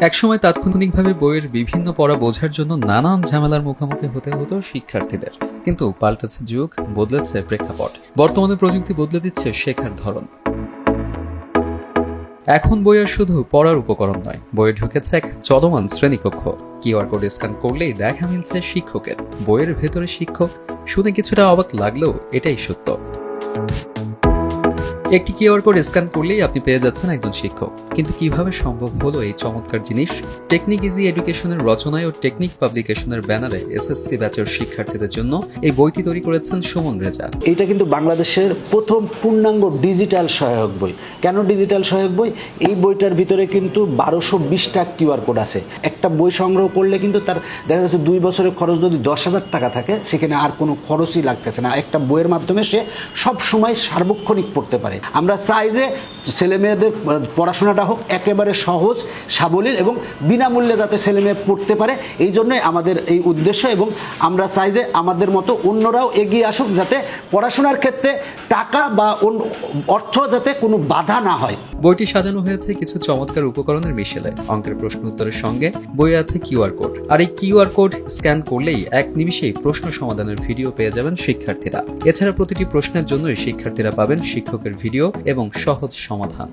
একসময় তাৎক্ষণিকভাবে বইয়ের বিভিন্ন পড়া বোঝার জন্য নানান ঝামেলার মুখোমুখি হতে হতো শিক্ষার্থীদের। কিন্তু পাল্টেছে যুগ, বদলেছে প্রেক্ষাপট। বর্তমানে প্রযুক্তি বদলে দিচ্ছে শেখার ধরন। এখন বই আর শুধু পড়ার উপকরণ নয়, বইয়ে ঢুকেছে এক চলমান শ্রেণীকক্ষ। কিউআর কোড স্ক্যান করলেই দেখা মিলছে শিক্ষকের। বইয়ের ভেতরে শিক্ষক, শুনে কিছুটা অবাক লাগলেও এটাই সত্য। একটি কিউআর কোড স্ক্যান করলেই আপনি পেয়ে যাচ্ছেন একজন শিক্ষক। কিন্তু কীভাবে সম্ভব হলো এই চমৎকার জিনিস? টেকনিক ইজি এডুকেশনের রচনায় ও টেকনিক পাবলিকেশনের ব্যানারে এসএসসি ব্যাচের শিক্ষার্থীদের জন্য এই বইটি তৈরি করেছেন সুমন রেজা। এইটা কিন্তু বাংলাদেশের প্রথম পূর্ণাঙ্গ ডিজিটাল সহায়ক বই। কেন ডিজিটাল সহায়ক বই? এই বইটার ভিতরে কিন্তু বারোশো বিশটা কিউআর কোড আছে। একটা বই সংগ্রহ করলে কিন্তু তার দেখা যাচ্ছে দুই বছরের খরচ যদি দশ হাজার টাকা থাকে, সেখানে আর কোনো খরচই লাগতেছে না। একটা বইয়ের মাধ্যমে সে সব সময় সার্বক্ষণিক পড়তে পারে। আমরা চাই যে ছেলে মেয়েদের পড়াশোনাটা হোক একেবারে সহজ সাবলীল এবং বিনামূল্যে যাতে ছেলে মেয়ে পড়তে পারে এই জন্যই আমাদের এই উদ্দেশ্য এবং আমরা চাই যে আমাদের মতো অন্যরাও এগিয়ে আসুক যাতে পড়াশোনার ক্ষেত্রে টাকা বা অর্থ যাতে কোনো বাধা না হয়। বইটি সাজানো হয়েছে কিছু চমৎকার উপকরণের মিশেলে। অঙ্কের প্রশ্ন উত্তরের সঙ্গে বইয়ে আছে কিউআর কোড। আর এই কিউআর কোড স্ক্যান করলেই এক নিমিষেই প্রশ্ন সমাধানের ভিডিও পেয়ে যাবেন শিক্ষার্থীরা। এছাড়া প্রতিটি প্রশ্নের জন্যই শিক্ষার্থীরা পাবেন শিক্ষকের ভিডিও এবং সহজ সমাধান।